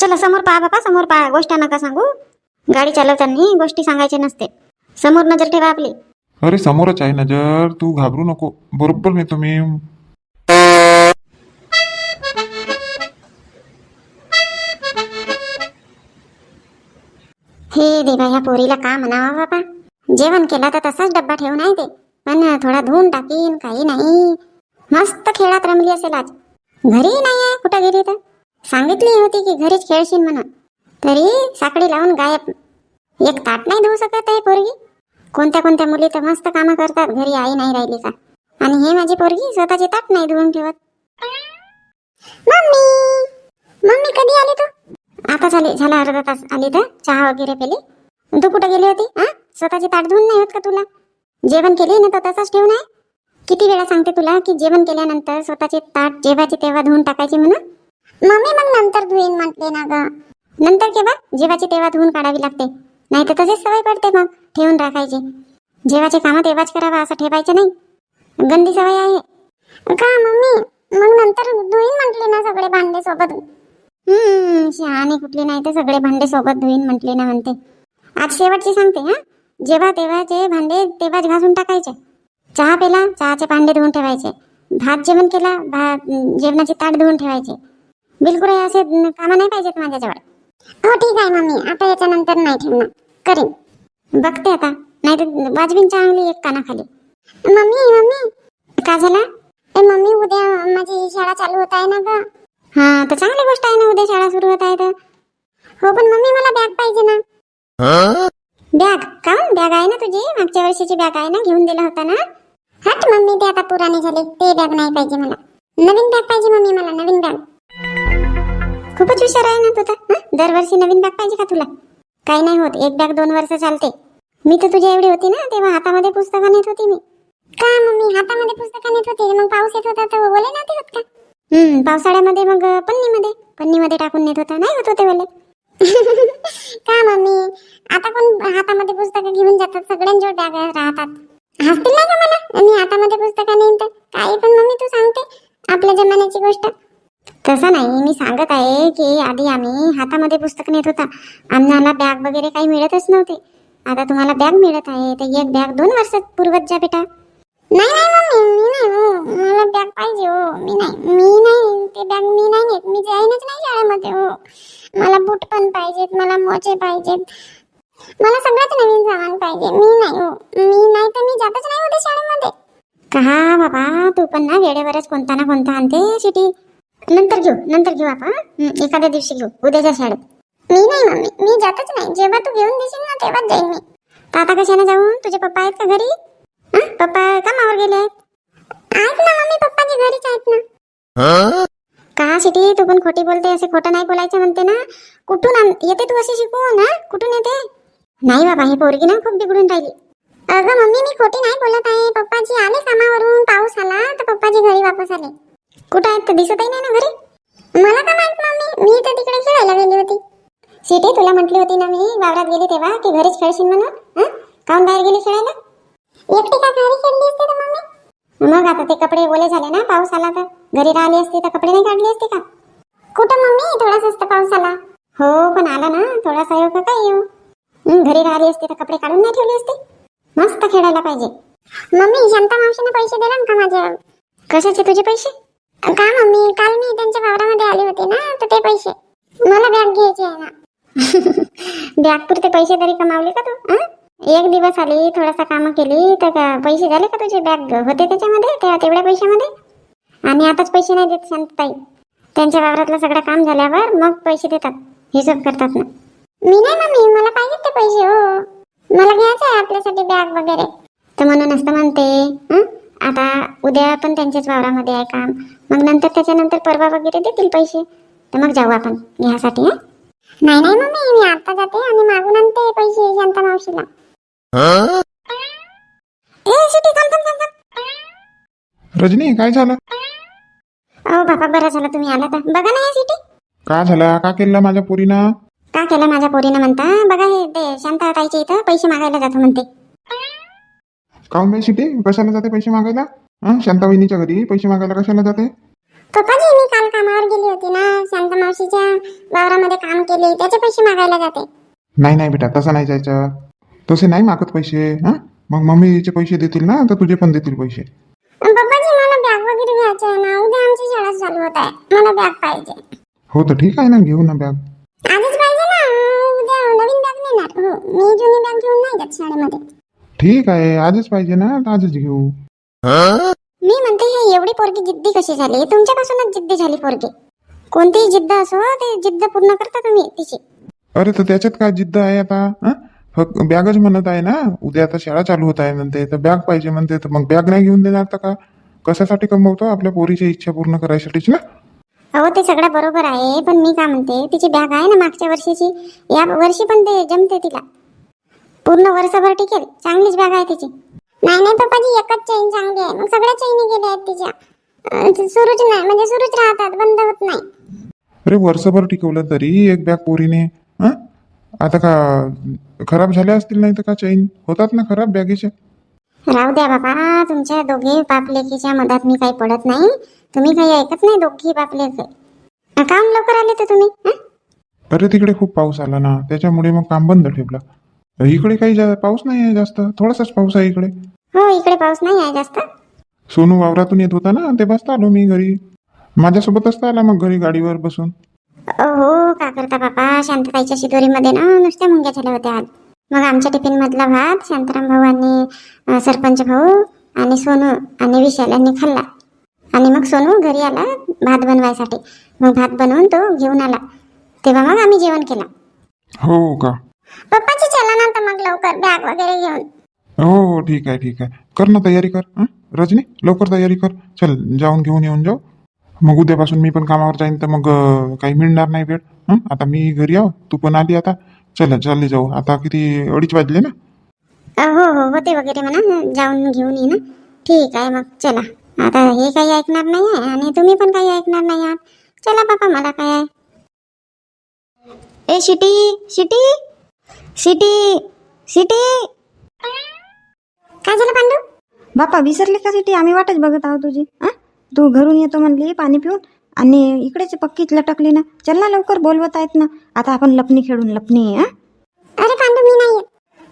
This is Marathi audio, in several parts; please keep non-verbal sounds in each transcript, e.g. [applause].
चला समोर पहा बापा समोर पहा. गोष्ट नका सांगू. गाडी चालवताना गोष्टी सांगायच्या नसते. समोर नजर ठेवा आपली. अरे समोरच आहे नजर. तू घाबरू नको. बरोबर नेतो मी हे देवा ह्या पोरीला का म्हणावा बाबा? जेवण केला तर तसाच डब्बा ठेवून आहे ते. पण थोडा धुवून टाकीन काही नाही. मस्त खेळात रमली असेल आज. घरी नाही आहे? कुठं गेली तर? सांगितली होती की घरीच खेळशील म्हणून. तरी साखळी लावून गायब. एक ताट नाही धुवू शकत आहे पोरगी. कोणत्या कोणत्या मुली तर मस्त कामं करतात घरी आई नाही राहिली का? आणि हे माझी पोरगी स्वतःचे ताट नाही धुवून ठेवत. मम्मी! मम्मी कधी आली तू? आता झाली झाला अर्धा तास. आली तर चहा वगैरे पेली. तू कुठं गेली होती? हा? स्वतःचे ताट धुवून नाही होत का तुला? जेवण केली ना तर तसाच ठेवून आहे? किती वेळा सांगते तुला की जेवण केल्यानंतर स्वतःचे ताट जेवायचे तेव्हा धुवून टाकायचे म्हणून? मम्मी मग नंतर धुईन म्हटले ना ग. नंतर केव्हा जेवाची तेव्हा धुवून काढावी लागते. नाही तर तसेच सवय पडते मग ठेवून राखायचे. जेवाचे कामं तेव्हाच करावा असं ठेवायचं नाही. गंदी सवय आहे. का मम्मी? मग नंतर धुईन म्हटले ना सगळे भांडे सोबत. हम्म शहाणे कुठले नाही तर सगळे भांडे सोबत धुईन म्हटले ना म्हणते. आज शेवटची सांगते हा? जेव्हा तेव्हाचे भांडे तेव्हाच घासून टाकायचे. चहा पेला चहाचे भांडे धुवून ठेवायचे. भात जेवण केला भात जेवणाचे ताट धुवून ठेवायचे. बिलकुल हे असे कामं नाही पाहिजेत माझ्याजवळ. हो ठीक आहे मम्मी. आता याच्यानंतर नाही ठेवणार. करीन. बघते आता. नाही तर वाजवीन चांगली एक कानाखाली. Mummy mummy. का झाला? ए मम्मी उद्या माझी शाळा चालू होत आहे ना ग? हा तर चांगली गोष्ट आहे ना उद्या शाळा सुरू होत आहे तर. हो पण मम्मी मला बॅग पाहिजे ना. बॅग? का बॅग आहे ना तुझी? मागच्या वर्षीची बॅग आहे ना? घेऊन दिला होता ना? हट मम्मी ते आता पुराने झाले. ते बॅग नाही पाहिजे मला. नवीन बॅग पाहिजे मम्मी मला नवीन बॅग. खूपच हुशार आहे ना तू तर हं? दरवर्षी नवीन बॅग पाहिजे का तुला? काही नाही होत एक बॅग दोन वर्ष चालते. मी तर तुझ्या एवढी होती ना तेव्हा हातामध्ये पुस्तकं नेत होती मी. का मम्मी हातामध्ये पुस्तकं नेत होती? मग पाऊस येत होता तर ओले नव्हते होत का? हम्म पावसाळ्यामध्ये मग पन्नीमध्ये पन्नीमध्ये टाकून नेत होता. नाही होत होते ओले. [laughs] का मम्मी आता कोण हातामध्ये पुस्तकं घेऊन जातात सगळ्यांजवळ बॅग राहतात. हसतील नाही का मला? मी हातामध्ये पुस्तकं नेईन तर? काही पण मम्मी तू सांगते आपल्या जमान्याची गोष्ट. तसं नाही. मी सांगत आहे की आधी आम्ही हातामध्ये पुस्तक नेत होता. आम्हाला बॅग वगैरे काही मिळतच नव्हते. आता तुम्हाला बॅग मिळत आहे. तर एक बॅग दोन वर्षात पुरवत जा बेटा. नाही नाही मम्मी. मी नाही हो. मला बॅग पाहिजे हो. मी नाही मी नाही. ते बॅग मी नाही घेत मी जाईनच नाही शाळेमध्ये हो. मला बूट पण पाहिजेत मला मोजे पाहिजेत. मला सगळ्यात नवीन सामान पाहिजे. मी नाही हो. मी नाही तर मी जातच नाही उद्या शाळेमध्ये. का बाबा? तू पण ना वेळेवरच कोणता ना कोणता आणते सिटी नंतर घेऊ नंतर घेऊ आपण एखाद्या दिवशी घेऊ उद्याच्या शाळेत. मी नाही मम्मी मी जातच नाही. जेव्हा तू घेऊन देशील ना तेव्हाच जाईन मी. आता कशाने जाऊन? तुझे पप्पा आहेत का घरी? हं? पप्पा कामावर गेले आहेत? आहेत ना मम्मी पप्पाची घरीच आहेत ना. का सिटी तू पण खोटी बोलते असे खोटं नाही बोलायचं म्हणते ना? कुठून येते तू अशी शिकू ना कुठून येते? नाही बाबा हे पोरगी ना खूप बिघडून राहिली. अगं मम्मी मी खोटी नाही बोलत आहे. पप्पाजी आले कामावरून पाऊस आला तर पप्पाजी घरी वापस आले. कुठं आहेत तर दिसतही नाही ना घरी? मला का माहीत मम्मी? मी तर तिकडे खेळायला गेली होती. सिटी तुला म्हटली होती ना मी वावरात गेली तेव्हा की घरीच खेळशील म्हणून हं? काहून बाहेर गेली खेळायला? एकटी का घरी खेळली असते तर मम्मी? मग आता ते कपडे ओले झाले ना पाऊस आला तर. घरी राहिली असते तर कपडे नाही काढले असते का? कुठं मम्मी? थोडासा असतं पाऊस आला. हो पण आला ना थोडासा येऊ का काय येऊ? हं, घरी राहिली असते तर कपडे काढून नाही ठेवले असते? मस्त खेळायला पाहिजे. मम्मी शांता मावशीने पैसे दिले ना का माझ्या? कशाचे तुझे पैसे? का मम्मी काल मी त्यांच्या वावरामध्ये आले होते ना तर ते पैसे. मला बॅग घ्यायची आहे ना. [laughs] बॅग पुरते पैसे तरी कमावले का तू? एक दिवस आली थोडासा काम केली तर का पैसे झाले का तुझे बॅग? होते त्याच्यामध्ये त्या तेवढ्या पैशामध्ये? आणि आताच पैसे नाही देत शांतताई. त्यांच्या वावरातलं सगळं काम झाल्यावर मग पैसे देतात हिशोब करतात ना. मी नाही मम्मी मला पाहिजे ते पैसे हो. मला घ्यायचं आहे आपल्यासाठी बॅग वगैरे. तर म्हणून असतं म्हणते हं? आता उद्या पण त्यांच्याच वावरामध्ये आहे काम. मग नंतर त्याच्यानंतर परवा वगैरे देतील पैसे. तर मग जाऊ आपण घ्यासाठी हं? नाही नाही मम्मी मी आता जाते आणि मागून आणते पैसे शांता मावशीला. ए सिटी थांब थांब थांब थांब. रजनी काय झालं? अहो बाबा बरं झालं तुम्ही आला तर बघा ना या सिटी. का झाला? का केलं माझ्या पोरीनं? का केलं माझ्या पोरीनं म्हणता? बघा हे ते शांता ताईच्या इथं पैसे मागायला जातो म्हणते. काऊन बाई शिटी कशाला जाते पैसे मागायला? हा? शांता वहिनीच्या घरी. पैसे मागायला कशाला जाते? पप्पाजी मी काल कामावर गेली होती ना. शांता मावशीच्या वावरामध्ये काम केले. त्याचे पैसे मागायला जाते. नाही नाही बेटा तसं नाही जायचं. तसे नाही मागत पैसे. हां? मग मम्मीचे पैसे देतील ना? तर तुझे पण देतील पैसे. पप्पाजी मला बॅग वगैरे घ्यायचं आहे ना. उद्या आमची शाळा चालू होत आहे. मला बॅग पाहिजे. हो तर ठीक आहे ना. घेऊ ना बॅग आजच पाहिजे ना. उद्या नवीन बॅग नेणार. हो मी जुनी बॅग घेऊन नाही जात शाळेमध्ये. ठीक आहे आजच पाहिजे ना तर आजच घेऊ. मी म्हणते हे एवढी पोरगी जिद्दी कशी झाली? तुमच्यापासूनच जिद्दी झाली पोरगी. कोणतीही जिद्द असो ते जिद्द पूर्ण करता तुम्ही तिची. अरे तर त्याच्यात काय जिद्द आहे आता? हं? फक्त बॅगच म्हणत आहे ना? उद्या आता शाळा चालू होत आहे म्हणते तर बॅग पाहिजे म्हणते तर मग बॅग नाही घेऊन देणार तर का? कशासाठी कमवतो? आपल्या पोरीची इच्छा पूर्ण करायसाठीच ना? अहो ते सगळं बरोबर आहे पण मी काय म्हणते तिची बॅग आहे ना मागच्या वर्षीची? या वर्षी पण ते जमते तिला. पूर्ण वर्षभर टिकेल. चांगलीच बॅग आहे तिची. नाही नाही पप्पाजी एकच चेन चांगली आहे. मग सगळ्या चैनी गेल्या आहेत तिच्या. सुरूच नाही. म्हणजे सुरूच राहतात बंद होत नाही. अरे वर्षभर टिकवलं तरी एक बॅग पोरीने हं? आता का खराब झाल्या असतील नाही तर का चैन होतात ना खराब बॅगेच्या राहू द्या बाबा. तुमच्या दोघे बापलेकीच्या मधात मी काही पडत नाही. तुम्ही काही ऐकत नाही दोघी बापलेक. काम लवकर आले तर तुम्ही हं? अरे तिकडे खूप पाऊस आला ना. त्याच्यामुळे मग काम बंद ठेवलं. इकडे काही जा पाऊस नाही आहे जास्त? थोडासाच पाऊस आहे इकडे. हो इकडे पाऊस नाही आहे जास्त. सोनू वावरातून येत होता ना? ते बसता आलो मी घरी. माझ्यासोबतच तर आला मग घरी गाडीवर बसून. हो का करता बापा? शांतताईच्या शिदोरीमध्ये ना नुसत्या मुंग्या झाल्या होत्या. आज मग आमच्या टिफिन मधला भात शांताराम भाऊ आणि अं, सरपंच भाऊ आणि सोनू आणि विशाल यांनी खाल्ला. आणि मग सोनू घरी आला भात बनवायसाठी. मग भात बनवून तो घेऊन आला. तेव्हा मग आम्ही जेवण केलं. हो का? पप्पाची चला ना तर मग लवकर बॅग वगैरे घेऊन. हो हो ठीक आहे ठीक आहे. कर ना तयारी कर हं? रजनी लवकर तयारी कर. चल जाऊन घेऊन येऊन जाऊ. मग उद्यापासून मी पण कामावर जाईन तर मग अं, काही मिळणार नाही वेळ. हं? आता मी घरी आहो तू पण आली आता. चल चालले जाऊ. आता किती अडीच वाजले ना? अं, हो हो होते वगैरे म्हणा. जाऊन घेऊन ये ना. ठीक आहे मग चला. आता हे काही ऐकणार नाही आहे आणि तुम्ही पण काही ऐकणार नाही आहात. चला बापा मला काय आहे. ए शिटी शिटी! शिटी शिटी काय झालं पांडू? बापा विसरले का सिटी? आम्ही वाटच बघत आहोत तुझी हा? तू घरून येतो म्हणली पाणी पिऊन आणि इकडेच पक्कीच लटकली ना. चल ना लवकर बोलवत आहेत ना. आता आपण लपणी खेळून लपणी हा? अरे पांडू मी नाही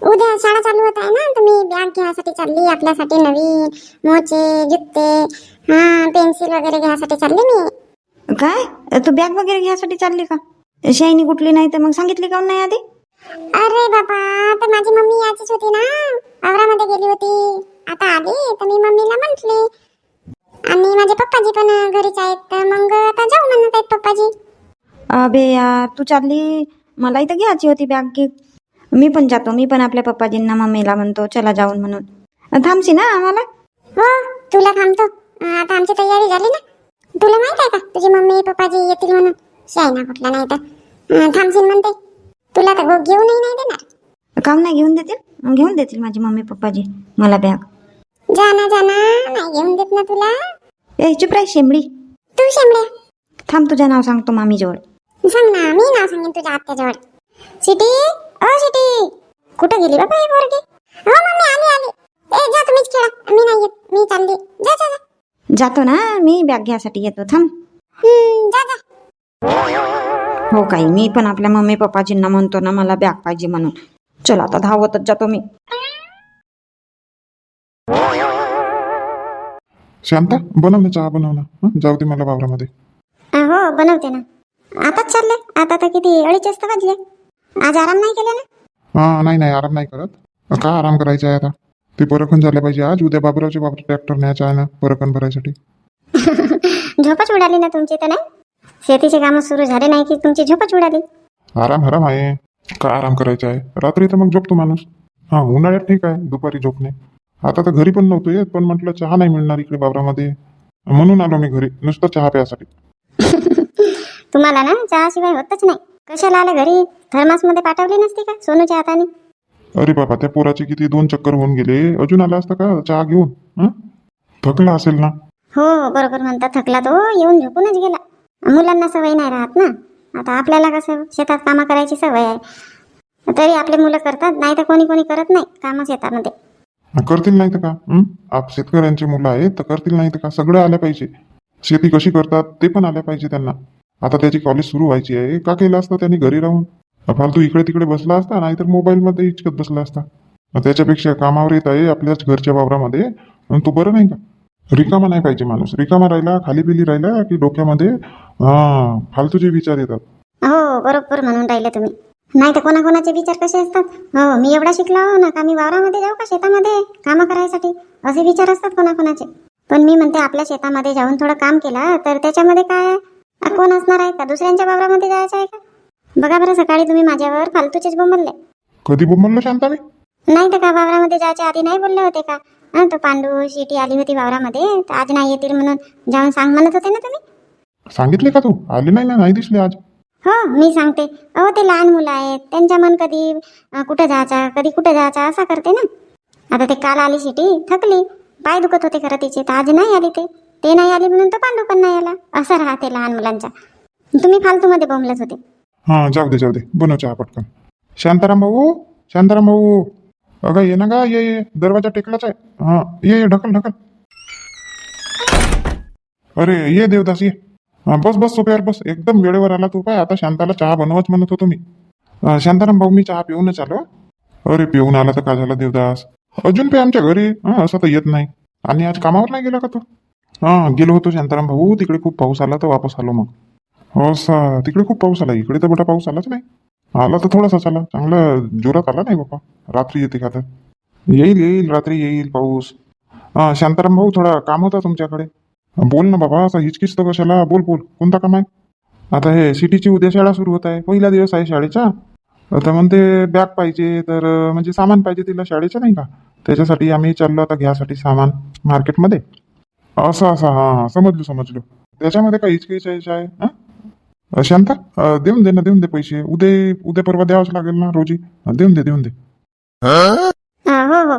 उद्या शाळा चालू होत आहे ना तर मी बॅग घ्यायसाठी चालली आपल्यासाठी नवीन मोचे जुत्ते हा पेन्सिल वगैरे घ्यायसाठी चालली मी. काय? तू बॅग वगैरे घ्यायसाठी चालली का? शाईनी कुठली नाही तर मग सांगितली काऊन नाही आधी? अरे बाबा तर माझी मम्मी याचीच होती ना? वावरामध्ये गेली होती. आता आली तर मी मम्मीला म्हंटली. आणि माझे पप्पाजी पण घरीच आहेत तर मग आता जाऊ म्हणत आहेत पप्पाजी. अबे यार तू चालली? मला इथं घ्यायची होती बॅग घे मी पण जातो मी पण आपल्या पप्पाजींना मम्मीला म्हणतो चला जाऊन म्हणून. थांबशी ना आम्हाला? हो तुला थांबतो. आता आमची तयारी झाली ना? तुला माहीत आहे का? तुझी मम्मी पप्पाजी येतील म्हणून? शायना कुठला नाही तर. थांबशील म्हणते. तुला तर गो- घेऊनही नाही देणार. काम नाही घेऊन देतील? घेऊन देतील माझी मम्मी पप्पाजी मला बॅग जा ना जा ना. नाही घेऊन देत ना तुला. ए चुप राही शेंबडी. तू शेंबड्या थांब तुझं नाव सांगतो मामीजवळ. सांग ना मी नाव सांगेन तुझ्या आत्याजवळ. सिटी? ओ सिटी. कुठं गेली बाबा ही पोरगी? हो मम्मी आली आली. ए जा तुम्हीच खेळा. मी नाही येत. मी चालली. जा जा जातो ना मी बॅग घ्यायसाठी येतो. थांब. जा जा. हो काही मी पण आपल्या मम्मी पप्पाजींना म्हणतो ना मला बॅग पाहिजे म्हणून. चला आता धावतच जातो मी शांता बनव ना चहा बनव ना हं? जाऊ दे मला वावरामध्ये. अं, हो बनवते ना. आताच चालले. आता तर किती अडीच वाजता वाजले. आज आराम नाही केला ना? हा नाही नाही आराम नाही करत. का आराम करायचा आहे आता? ते परखण झालं पाहिजे आज. उद्या बाबुरावचे बाबा ट्रॅक्टर न्यायचा आहे ना परखण भरायसाठी. [laughs] झोपच उडाली ना तुमची तर नाही? शेतीचे कामं सुरू झाले नाही की तुमची झोपच उडाली? आराम हराम आहे. का आराम करायचा आहे? रात्री तर मग झोपतो माणूस. हा उन्हाळ्यात ठीक आहे दुपारी झोपणे. आता तर घरी पण नव्हतो येत पण म्हटलं चहा नाही मिळणार इकडे बाबरामध्ये म्हणून आलो मी घरी नुसतं चहा प्यासाठी. [laughs] तुम्हाला ना चहाशिवाय होतच नाही. कशाला आले घरी? थर्मासमध्ये पाठवली नसती का सोनूच्या हाताने अरे बाबा त्या पोराचे किती दोन चक्कर होऊन गेले. अजून आला असता का चहा घेऊन? हं? थकला असेल ना? हो बरोबर म्हणता थकला तो येऊन झोपूनच गेला. मुलांना सवय नाही राहत ना. आता आपल्याला कसं शेतात कामं करायची सवय आहे. तरी आपले मुलं करतात नाही तर कोणी कोणी करत नाही कामं शेतामध्ये. करतील नाही तर का आप शेतकऱ्यांची मुलं आहेत तर करतील नाही तर का? सगळं आलं पाहिजे. शेती कशी करतात ते पण आलं पाहिजे त्यांना. आता त्याची कॉलेज सुरू व्हायची आहे. का केलं असतं त्यांनी घरी राहून? फालतू इकडे तिकडे बसला असता नाहीतर मोबाईलमध्ये इचकत बसला असता? त्याच्यापेक्षा कामावर येत आहे आपल्याच घरच्या वावरामध्ये. तो बरं नाही का? रिकामा नाही पाहिजे माणूस. रिकामा राहिला खाली पिली राहिला की डोक्यामध्ये हा फालतूचे विचार येतात. हो बरोबर म्हणून राहिले तुम्ही. नाही तर कोणाकोणाचे विचार कसे असतात? हो मी एवढा शिकला हो ना का मी वावरामध्ये जाऊ का शेतामध्ये? कामं करायसाठी. असे विचार असतात कोणाकोणाचे. पण मी म्हणते आपल्या शेतामध्ये जाऊन थोडं काम केलं तर त्याच्यामध्ये काय आहे? कोण असणार आहे का? दुसऱ्यांच्या वावरामध्ये जायचं आहे का? बघा बरं सकाळी तुम्ही माझ्यावर फालतूचेच बोंबलले. कधी बोंबलो शांता मी नाही तर का वावरामध्ये जायच्या आधी नाही बोलले होते का? तो पांडू शिटी आली होती वावरामध्ये तर आज नाही येतील म्हणून जाऊन सांग म्हणत होते ना तुम्ही? सांगितले का तू? आले नाही ना नाही दिसले आज. हो मी सांगते. अहो ते लहान मुलं आहेत त्यांच्या मन कधी अं, कुठं जायचा कधी कुठं जायचा असा करते ना. आता ते काल आली शिटी थकली. पाय दुखत होते खरं तिचे तर आज नाही आली ते. ते नाही आली म्हणून तो पांडू पण नाही आला. असं राहते लहान मुलांच्या तुम्ही फालतूमध्ये बोंबलत होते. हा जाऊ दे जाऊ दे. बनव चहा पटकन. शांताराम भाऊ शांताराम भाऊ. अगं ये ना गा ये ये दरवाजा टेकलाच आहे. हा ये ये ढकल ढकल. अरे ये देवदास ये. हा बस बस सोप्यावर बस. एकदम वेळेवर आला तू. पाय आता शांताला चहा बनवच म्हणत होतो मी. शांताराम भाऊ मी चहा पिऊनच आलो अरे पिऊन आला तर काय झाला देवदास? अजून पे आमच्या घरी? हा असं तर येत नाही. आणि आज कामावर नाही गेला का तू? हा गेलो होतो शांताराम भाऊ. तिकडे खूप पाऊस आला तर वापस आलो मग. हो सा तिकडे खूप पाऊस आला. इकडे तर मोठा पाऊस आलाच नाही. आला तर थोडासाच आला चांगला जोरात आला नाही बाबा रात्री येते का तर? येईल येईल. रात्री येईल पाऊस. हा शांताराम भाऊ थोडा काम होता तुमच्याकडे? बोल ना बाबा असा हिचकिच तर कशाला? बोल बोल. कोणता काम आहे? आता हे सिटीची उद्या शाळा सुरू होत आहे. पहिला दिवस आहे शाळेचा. तर म्हणते बॅग पाहिजे तर म्हणजे सामान पाहिजे तिला शाळेचं नाही का? त्याच्यासाठी आम्ही चाललो आता घ्यासाठी सामान मार्केटमध्ये. असं असं. हां हां. समजलो समजलो. त्याच्यामध्ये काही हिचकिच आहे हा? अ, शांता अ, देऊन दे ना देऊन दे पैसे. उद्या उद्या परवा द्यावंच लागेल ना रोजी. अ, देऊन दे देऊन दे. हो हो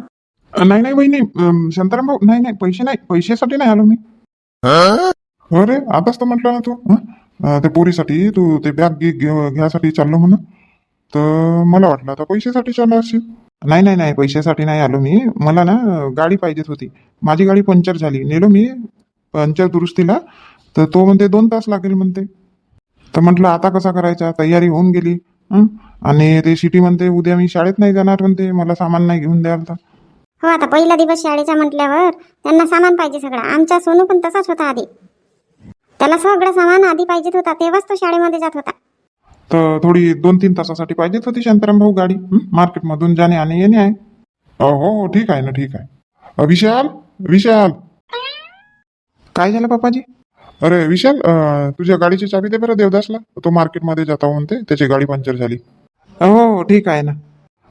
अ, नाही नाही वहिनी अम, शांताराम भाऊ नाही नाही पैसे नाही पैशासाठी नाही आलो मी. अरे आताच तर म्हटलं ना तू हं? अ, ते पोरीसाठी तू ते बॅग घ्यासाठी चाललो म्हणून. तर मला वाटलं आता पैशासाठी चालला असशील नाही नाही नाही पैशासाठी नाही आलो मी. मला ना गाडी पाहिजेत होती. माझी गाडी पंक्चर झाली. नेलो मी पंक्चर दुरुस्तीला. तर तो म्हणते दोन तास लागेल म्हणते. तर म्हटलं आता कसा करायचा? तयारी होऊन गेली? आणि ते सिटी म्हणते उद्या मी शाळेत नाही जाणार म्हणते मला सामान नाही घेऊन द्याल तर. हो आता पहिला दिवस शाळेचा म्हटल्यावर त्यांना सामान पाहिजे सगळं. आमचा सोनू पण तसाच होता आधी. त्याला सगळं सामान आधी पाहिजेत होता तेव्हाच तो शाळेमध्ये जात होता. तर थोडी दोन तीन तासासाठी पाहिजेच होती शांताराम भाऊ गाडी? मार्केटमधून जाणे आणि येणे आहे. हो हो ठीक आहे ना ठीक आहे. विशाल विशाल. काय झालं बापाजी अरे विशाल अ, तुझ्या गाडीची चाबी दे बरं देवदासला. तो मार्केटमध्ये जाता म्हणते त्याची गाडी पंक्चर झाली. हो हो ठीक आहे ना.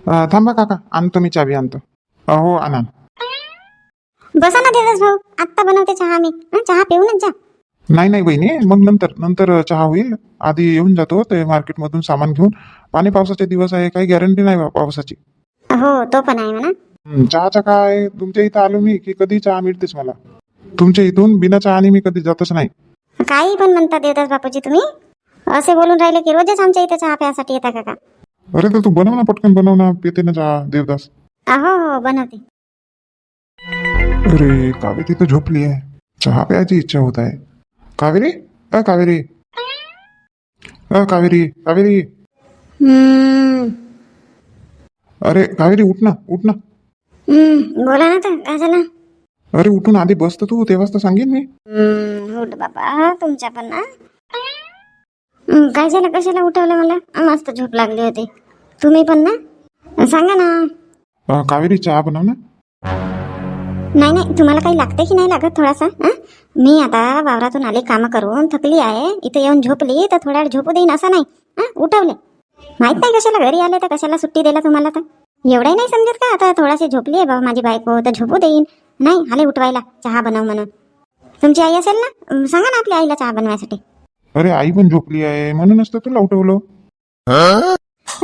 अ, थांबा काका आणतो मी चाबी आणतो. अ, हो आणा. बसा ना देवदास भाऊ आत्ता बनवते चहा मी. हं, चहा पिऊनच जा नाही नाही बहिणी मग नंतर नंतर चहा होईल. आधी येऊन जातो ते मार्केटमधून सामान घेऊन. पाणी पावसाचे दिवस आहे काही गॅरंटी नाही बा पावसाची. हो तो पण आहे म्हणा. हं, चहाचा काय तुमच्या इथं आलो मी की कधी चहा मिळतेच मला? तुमच्या इथून बिना चहाने मी कधी जातच नाही. काही पण म्हणता देवदास बापूजी तुम्ही. असे बोलून राहिले की रोजच आमच्या इथे चहा प्यासाठी येता का का अरे तर तू बनव ना पटकन बनव ना पिते ना चहा देवदास. हो हो बनवते. अरे कावेरी तर झोपली आहे. चहा प्यायची इच्छा होत आहे. कावेरी? अ कावेरी. अ कावेरी कावेरी. हम्म, अरे कावेरी उठ ना उठ ना. हम्म, बोला ना तर काय झालं? अरे उठून आधी बसत तू तेव्हाच तर सांगेन मी. उठ बाबा तुमच्या पण ना. काय झालं कशाला उठवलं मला? मस्त झोप लागली होती. तुम्ही पण ना? सांगा ना. अ, कावेरी चहा बनव ना. नाही नाही तुम्हाला काही लागते की नाही लागत थोडासा? हं? मी आता वावरातून आले कामं करून थकली आहे. इथे येऊन झोपली तर थोड्या वेळ झोपू देईन असं नाही. हं? उठवले. माहीत नाही कशाला घरी आले तर कशाला सुट्टी दिला तुम्हाला तर? एवढंही नाही समजत का? आता थोडाशी झोपली आहे बाबा माझी बायको तर झोपू देईन. नाही आले उठवायला चहा बनव म्हणून. तुमची आई असेल ना? सांगा ना आपल्या आईला चहा बनवायसाठी. अरे आई पण झोपली आहे. म्हणूनच तर तुला उठवलं.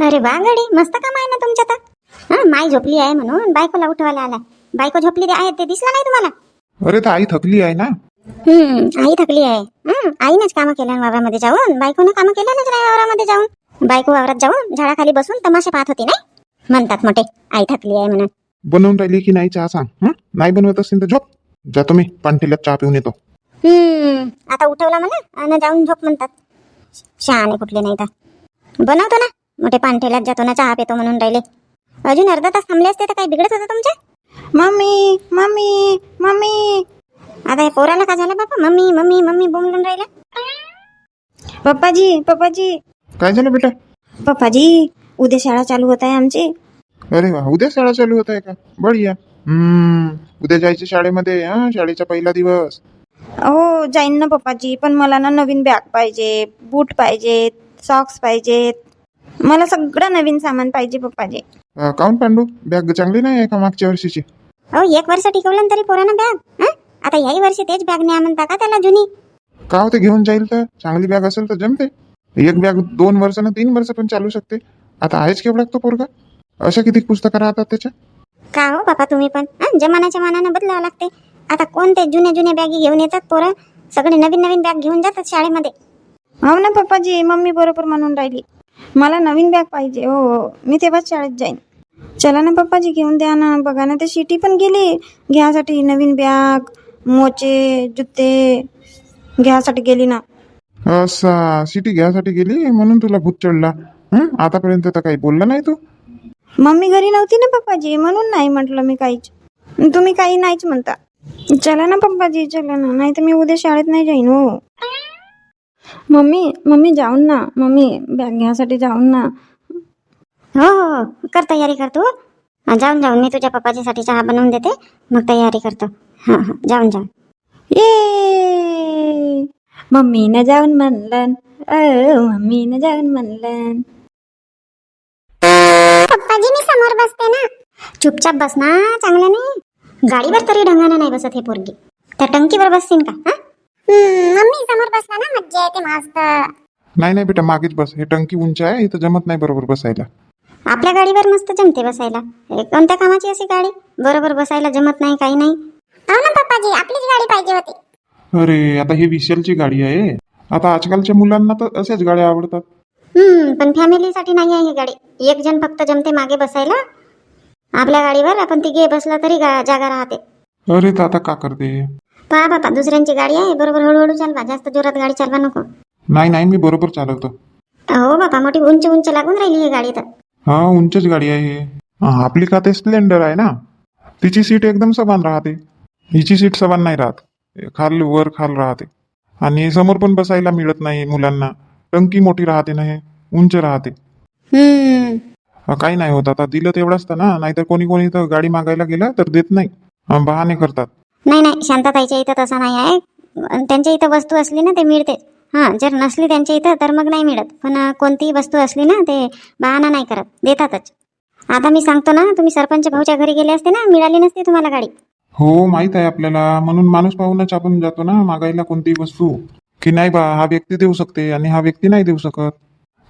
अरे वा गडी मस्त काम आहे ना तुमच्या तर. हा माई झोपली आहे म्हणून बायकोला उठवायला आला बायको झोपली आहे ते दिसलं नाही तुम्हाला? अरे तर आई थकली आहे ना? हम्म आई थकली आहे. हं, आईनंच कामं केल्या वावरामध्ये जाऊन. बायकोनं कामं केल्यानंच नाही वावरामध्ये जाऊन. बायको वावरात जाऊन झाडाखाली बसून तमाशा पाहत होती नाही? म्हणतात मोठे आई थकली आहे म्हणून. बनवून राहिली की नाही चहा सांग हं? नाही बनवत असेल तर झोप. जातो मी पानठेल्यात चहा पिऊन येतो. हम्म आता उठवला म्हणा आणि जाऊन झोप म्हणतात. शहाणे कुठले नाही तर बनवतो ना मोठे पानठेल्यात जातो ना चहा पितो म्हणून राहिले. अजून अर्धा तास थांबले असते तर काही बिघडत होतं तुमच्या? Mummy mummy mummy. आता हे पोराला का झालं बाबा मम्मी मम्मी मम्मी बोंबलून राहिला. पप्पाजी पप्पाजी. काय झालं बेटा? पप्पाजी उद्या शाळा चालू होत आहे आमची. अरे वा उद्या शाळा चालू होत आहे का? बढिया. हम्म उद्या जायचं शाळेमध्ये हा शाळेचा पहिला दिवस. हो जाईन ना पप्पाजी पण मला ना नवीन बॅग पाहिजे बूट पाहिजेत सॉक्स पाहिजेत मला सगळं नवीन सामान पाहिजे पप्पाजी. अं, काहून पांडू? बॅग चांगली नाही आहे का मागच्या वर्षीची? हो एक वर्ष टिकवलं ना तरी पोरानं बॅग हं? आता याही वर्षी तेच बॅग न्या म्हणता का त्याला जुनी? का होते घेऊन जाईल तर? चांगली बॅग असेल तर जमते. एक बॅग दोन वर्ष ना तीन वर्ष पण चालू शकते. आता आहेच केवढा तो पोरगा? अशा किती पुस्तकं राहतात त्याच्या? का हो बाबा तुम्ही पण? हं? जमान्याच्या मानानं बदलावं लागते. आता कोणते जुने जुने बॅगी घेऊन येतात पोरं? सगळे नवीन नवीन बॅग घेऊन जातात शाळेमध्ये. हो ना पप्पाजी मम्मी बरोबर म्हणून राहिली. मला नवीन बॅग पाहिजे हो हो. मी तेव्हाच शाळेत जाईन. चला ना पप्पाजी घेऊन द्या ना. बघा ना ते शिटी पण गेली. घ्यासाठी नवीन बॅग मोचे जुते घ्यासाठी गेली ना. असा सिटी घ्यायसाठी गेली? म्हणून तुला भूत चढला. हं? आतापर्यंत तर काही बोलला नाही तू. मम्मी घरी नव्हती ना पप्पाजी? म्हणून नाही म्हटलं मी काहीच. तुम्ही काही नाहीच म्हणता. चला ना पप्पाजी चला ना. नाही तर मी उद्या शाळेत नाही जाईन हो. मम्मी मम्मी जाऊन ना. मम्मी बॅग घ्यासाठी जाऊन ना. हो हो हो. कर तयारी कर तू. हं, जाऊन जाऊन. मी तुझ्या पप्पाजीसाठी चहा बनवून देते. मग तयारी करतो. हां हां. जाऊन जाऊन. ये! मम्मीनं जाऊन म्हणलं अ मम्मीनं जाऊन म्हणलं पप्पाजी मी समोर बसते ना. चुपचाप बस ना चांगलं नाही. गाडीवर तरी ढंगानं नाही बसत हे पोरगी. त्या टंकीवर बसशील का हं? मम्मी समोर बसला ना मज्जा येते मस्त. नाही नाही बेटा मागेच बस. हे टंकी उंच आहे इथं जमत नाही बरोबर बसायला. आपल्या गाडीवर मस्त जमते बसायला. हे कोणत्या कामाची अशी गाडी? बरोबर बसायला जमत नाही काही नाही. हो ना पप्पाजी आपलीच गाडी पाहिजे होती. अरे आता ही विशालची गाडी आहे. आता आजकालच्या मुलांना तर अशाच गाड्या आवडतात. हम्म पण फॅमिलीसाठी नाही आहे ही गाडी. एक जण फक्त जमते मागे बसायला आपल्या गाडीवर आपण तिघे बसला तरी गा- जागा राहते. अरे तर आता का करते? पहा बापा दुसऱ्यांची गाडी आहे बरोबर हळूहळू चालवा जास्त जोरात गाडी चालवा नको. नाही नाही मी बरोबर चालवतो. हो बापा मोठी उंच उंच लागून राहिली ही गाडी तर. हा उंचच गाडी आहे ही. आपली का ते स्प्लेंडर आहे ना? तिची सीट एकदम समान राहते. हिची सीट समान नाही राहत. खाल वर खाल राहते. आणि समोर पण बसायला मिळत नाही मुलांना. टंकी मोठी राहते ना हे उंच राहते. हम्म. काही नाही होत. आता दिलं तेवढंच तर ना. नाहीतर कोणी कोणी तर गाडी मागायला गेला तर देत नाही. बहाणे करतात. नाही नाही. शांतताईच्या इथं तसं नाही आहे. त्यांच्या इथं वस्तू असली ना ते मिळते. हां जर नसली त्यांच्या इथं तर मग नाही मिळत. पण अं, कोणतीही वस्तू असली ना ते बहाणा नाही करत. देतातच. आता मी सांगतो ना तुम्ही सरपंच भाऊच्या घरी गेले असते ना मिळाली नसती तुम्हाला गाडी. हो माहीत आहे आपल्याला. म्हणून माणूस पाहूनच आपण जातो ना मागायला कोणतीही वस्तू. की नाही बा हा व्यक्ती देऊ शकते आणि हा व्यक्ती नाही देऊ शकत.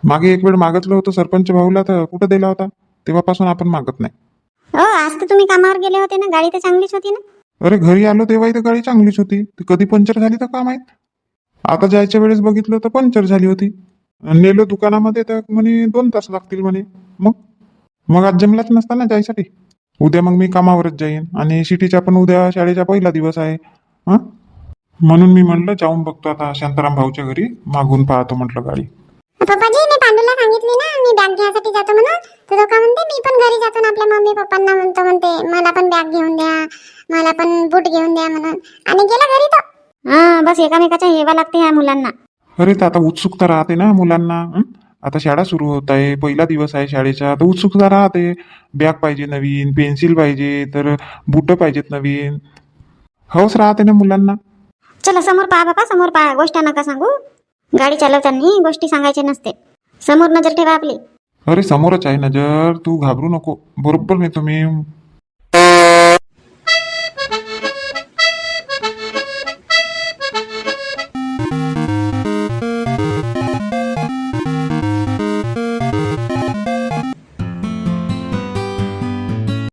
मागे एक वेळ मागितलं होतं सरपंच भाऊला तर कुठं दिला होता? तेव्हापासून आपण मागत नाही. हो आज तर तुम्ही कामावर गेले होते ना? गाडी तर चांगलीच होती ना? अरे घरी आलो तेव्हाही तर गाडी चांगलीच होती. ती कधी पंक्चर झाली तर का माहीत आता जायच्या वेळेस बघितलं तर पंक्चर झाली होती. नेलो दुकानामध्ये तर म्हणे दोन तास लागतील म्हणे. मग? मग आज जमलाच नसता ना जायसाठी? उद्या मग मी कामावरच जाईन. आणि सिटीचा पण उद्या शाळेचा पहिला दिवस आहे. हं? म्हणून मी म्हणलं जाऊन बघतो आता शांताराम भाऊच्या घरी. मागून पाहतो म्हटलं गाडी. पप्पाजी मी पांडूला सांगितली ना मी बॅग घ्यायसाठी जातो म्हणून. तर तो का म्हणते मी पण घरी जातो ना आपल्या मम्मी पप्पांना म्हणतो म्हणते. मला पण बॅग घेऊन द्या मला पण बूट घेऊन द्या म्हणून. आणि गेला घरी तो. हा बस एकामेकाच्या हेवा लागते ह्या मुलांना. अरे तर आता उत्सुकता राहते ना मुलांना हं? आता शाळा सुरू होत आहे पहिला दिवस आहे शाळेचा आता उत्सुकता राहते. बॅग पाहिजे नवीन पेन्सिल पाहिजे तर बुटं पाहिजेत नवीन. हौस राहते ना मुलांना. चला समोर पहा बापा समोर पहा. गोष्ट नका सांगू. गाडी चालवताना गोष्टी सांगायची नसते. समोर नजर ठेवा आपली. अरे समोरच आहे नजर. तू घाबरू नको. बरोबर नाही तुम्ही